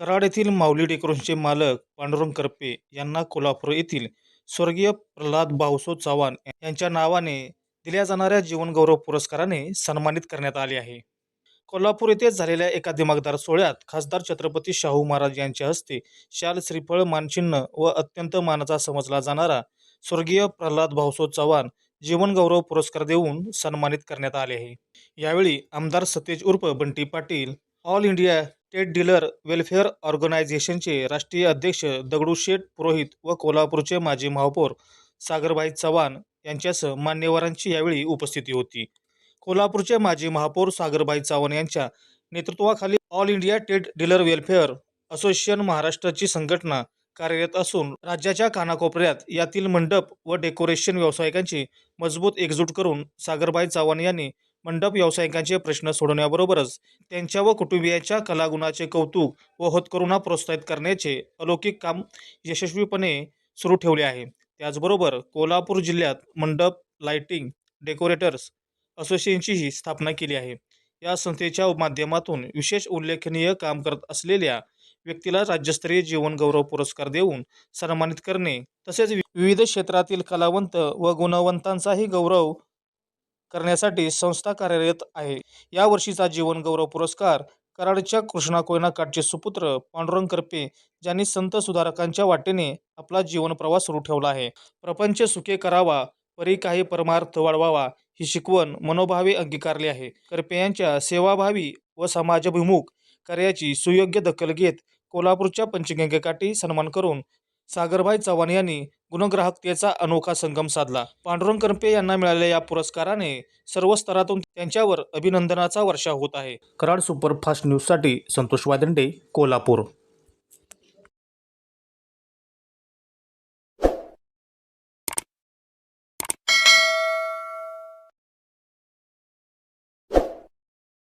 कराड येथील माऊली डेकोरेशनचे मालक पांडुरंग करपे यांना कोल्हापूर येथील स्वर्गीय प्रल्हाद भाऊसो चव्हाण यांच्या नावाने दिल्या जाणाऱ्या जीवनगौरव पुरस्काराने सन्मानित करण्यात आले आहे. कोल्हापूर येथे झालेल्या एका दिमागदार सोहळ्यात खासदार छत्रपती शाहू महाराज यांच्या हस्ते शाल श्रीफळ मानचिन्ह व अत्यंत मानाचा समजला जाणारा स्वर्गीय प्रल्हाद भाऊसो चव्हाण जीवनगौरव पुरस्कार देऊन सन्मानित करण्यात आले आहे. यावेळी आमदार सतेज उर्फ Bunty Patil all India state dealer welfare ऑर्गनायझेशनचे राष्ट्रीय अध्यक्ष दगडूशेठ पुरोहित व कोल्हापूरचे माजी महापौर सागरभाई चव्हाण यांच्यासह मान्यवरांची यावेळी उपस्थिती होती. कोल्हापूरचे माजी महापौर सागरभाई चव्हाण यांच्या नेतृत्वाखाली all India state dealer welfare association महाराष्ट्राची संघटना कार्यरत असून राज्याच्या कानाकोपऱ्यात यातील मंडप व डेकोरेशन व्यावसायिकांची मजबूत एकजूट करून सागरभाई चव्हाण यांनी मंडप व्यावसायिकांचे प्रश्न सोडवण्याबरोबरच त्यांच्या व कुटुंबियांच्या कलागुणाचे कौतुक व होतकरूंना प्रोत्साहित करण्याचे अलौकिक काम यशस्वीपणे सुरू ठेवले आहे. त्याचबरोबर कोल्हापूर जिल्ह्यात मंडप लाइटिंग डेकोरेटर्स असोसिएशनचीही स्थापना केली आहे. या संस्थेच्या माध्यमातून विशेष उल्लेखनीय काम करत असलेल्या व्यक्तीला राज्यस्तरीय जीवनगौरव पुरस्कार देऊन सन्मानित करणे तसेच विविध क्षेत्रातील कलावंत व गुणवंतांचाही गौरव करण्यासाठी संस्था कार्यरत आहे. या वर्षीचा जीवनगौरव पुरस्कार कराडच्या कृष्णा कोयनाकाटचे सुपुत्र पांडुरंग करपे ज्यांनी संत सुधारकांच्या वाटेने आपला जीवन प्रवास सुरू ठेवला आहे. प्रपंच सुखे करावा परी काही परमार्थ वाढवावा ही शिकवण मनोभावे अंगीकारली आहे. करपे यांच्या सेवाभावी व समाजाभिमुख कार्याची सुयोग्य दखल घेत कोल्हापूरच्या पंचगंगेकाठी सन्मान करून सागरभाई चव्हाण यांनी गुणग्राहकतेचा अनोखा संगम साधला. पांडुरंग करपे यांना मिळालेल्या या पुरस्काराने सर्व स्तरातून त्यांच्यावर अभिनंदनाचा वर्षा होत आहे. कराड सुपरफास्ट न्यूजसाठी संतोष वादंडे कोल्हापूर.